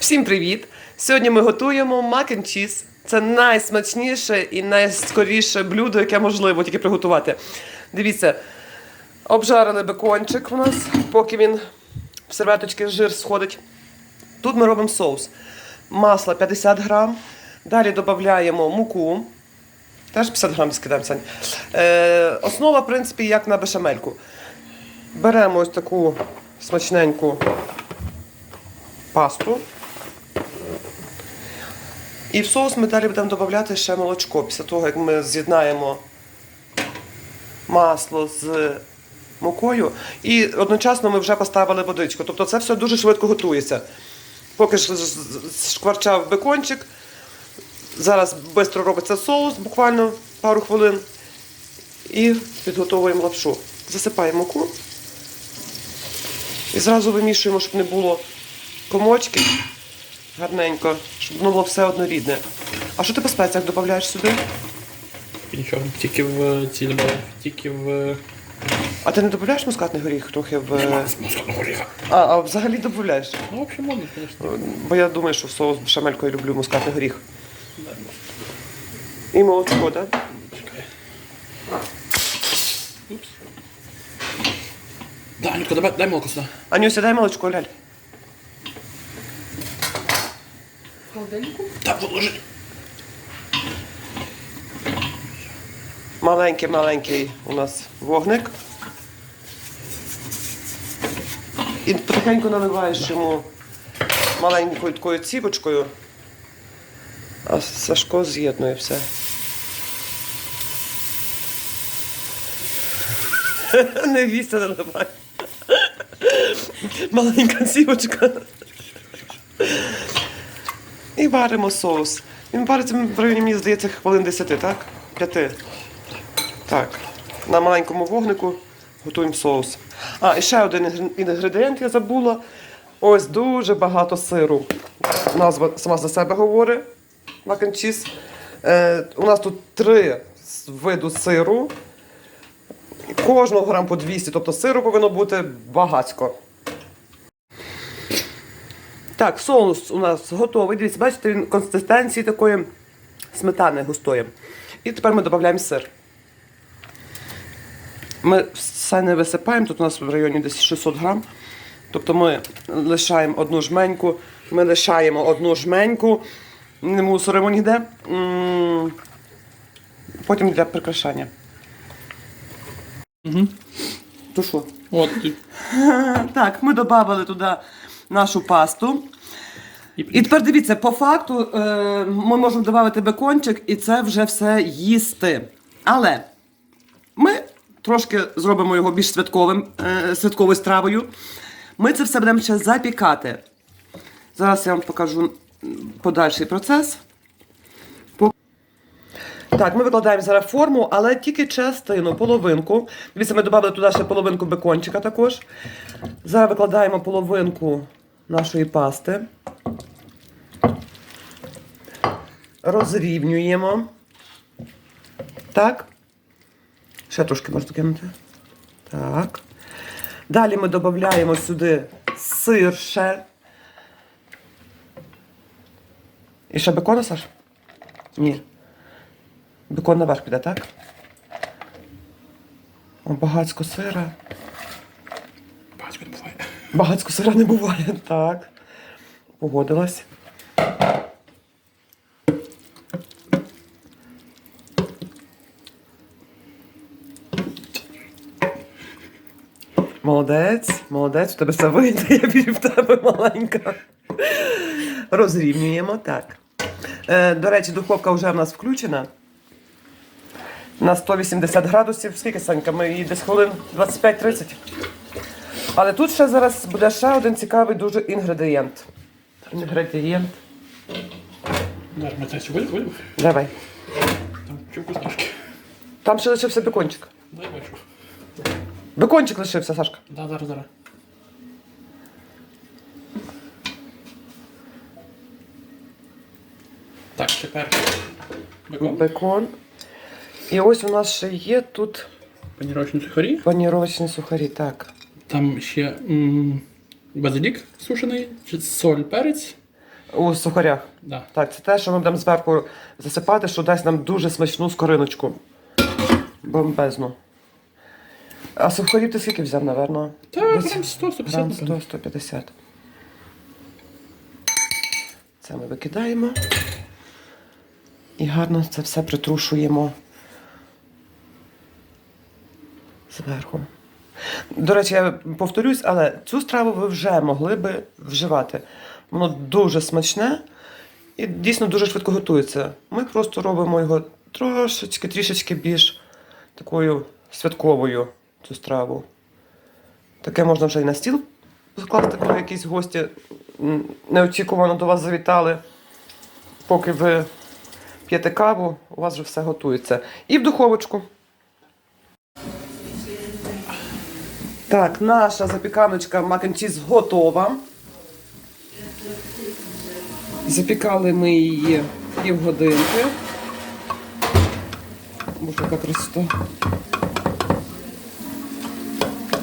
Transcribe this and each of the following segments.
Всім привіт! Сьогодні ми готуємо мак and cheese. Це найсмачніше і найскоріше блюдо, яке можливо тільки приготувати. Дивіться, обжарили бекончик у нас, поки він в серветочки жир сходить. Тут ми робимо соус. Масло 50 грам. Далі додаємо муку. Теж 50 грам скидаємо. Е, основа, в принципі, як на бешамельку. Беремо ось таку смачненьку пасту. І в соус ми далі будемо додати ще молочко. Після того, як ми з'єднаємо масло з мукою. І одночасно ми вже поставили водичку. Тобто це все дуже швидко готується. Поки ж шкварчав бекончик, зараз швидко робиться соус, буквально пару хвилин. І підготовуємо лапшу. Засипаємо муку. І зразу вимішуємо, щоб не було комочки гарненько, щоб воно було все однорідне. А що ти по спеціях додаєш сюди? Нічого, тільки в ці добавив, тільки в А ти не додаєш мускатний горіх трохи в. з мускатного горіха. А, а взагалі додаєш? Ну, взагалі можна, звісно. Бо я думаю, що в соус бешамелькою люблю мускатний горіх. І молочко, так? Чекай. Упс. Да, Анютка, давай, дай молоко сюди. Анюся, дай молочко, ляль. Так, вот ложить. Маленький, маленький у нас вогник. І потихеньку наливаєш йому маленькою такою ціпочкою. А Сашко з'єднує все. Не віся наливай. Маленька ціпочка. І варимо соус. Він вариться в районі, мені здається, хвилин 10, так? П'яти. Так. На маленькому вогнику готуємо соус. А, і ще один інгредієнт я забула. Ось дуже багато сиру. Назва сама за себе говорить. And. Е, у нас тут три виду сиру. Кожного грам по 200, тобто сиру повинно бути багатько. Так, соус у нас готовий. Дивіться, бачите, він консистенції такої сметани густої. І тепер ми додаємо сир. Ми все не висипаємо, тут у нас в районі десь 600 грам. Тобто ми лишаємо одну жменьку, ми лишаємо одну жменьку, не мусоримо ніде. Потім для прикрашання. Угу. То що? От, Так, ми додали туди нашу пасту. і, тепер дивіться, по факту е, ми можемо додати бекончик і це вже все їсти. Але ми трошки зробимо його більш святковим, е, святковою стравою. Ми це все будемо ще запікати. Зараз я вам покажу подальший процес. Так, ми викладаємо зараз форму, але тільки частину, половинку. Дивіться, ми додали туди ще половинку бекончика також. Зараз викладаємо половинку нашої пасти. Розрівнюємо. Так. Ще трошки можна кинути. Так. Далі ми додаємо сюди сир ще. І ще бекона, Саш? Ні. Бекон наверх піде, так? О, багацько сира. Батько не буває. Багацько сира не буває. Так. Погодилась. Молодець, молодець, у тебе все вийде, я вірю в тебе маленька. Розрівнюємо, так. Е, до речі, духовка вже в нас включена. На 180 градусів. Скільки, Санька? Ми її десь хвилин 25-30. Але тут ще зараз буде ще один цікавий дуже інгредієнт. Інгредієнт. Ми це сьогодні вийдемо. Давай. Там ще лишився бекончик. Дай бачу. Бекончик лишився, Сашка. Да, зараз, зараз. Так, тепер. Бекон. Бекон. І ось у нас ще є тут Панірочні сухарі. паніровочні сухарі. Так. Там ще м, базилік сушений, чи соль, перець. у сухарях. Да. Так, це те, що ми будемо зверху засипати, що дасть нам дуже смачну скориночку. Бомбезну. А сухарів ти скільки взяв, напевно? Та Десь грам 100, 150, Грам напевно. 100-150. Це ми викидаємо. І гарно це все притрушуємо зверху. До речі, я повторюсь, але цю страву ви вже могли би вживати. Воно дуже смачне і дійсно дуже швидко готується. Ми просто робимо його трошечки, трішечки більш такою святковою, цю страву. Таке можна вже і на стіл закласти, коли якісь гості неочікувано до вас завітали. Поки ви п'єте каву, у вас вже все готується. І в духовочку. Так, наша запіканочка маканчіз готова. Запікали ми її півгодинки. Боже, яка красота.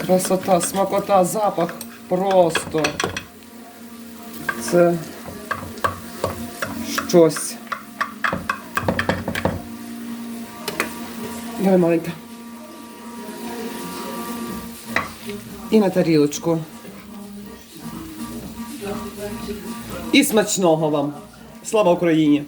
Красота, смакота, запах просто. Це щось. Давай маленька. І на тарілочку. І смачного вам. Слава Україні!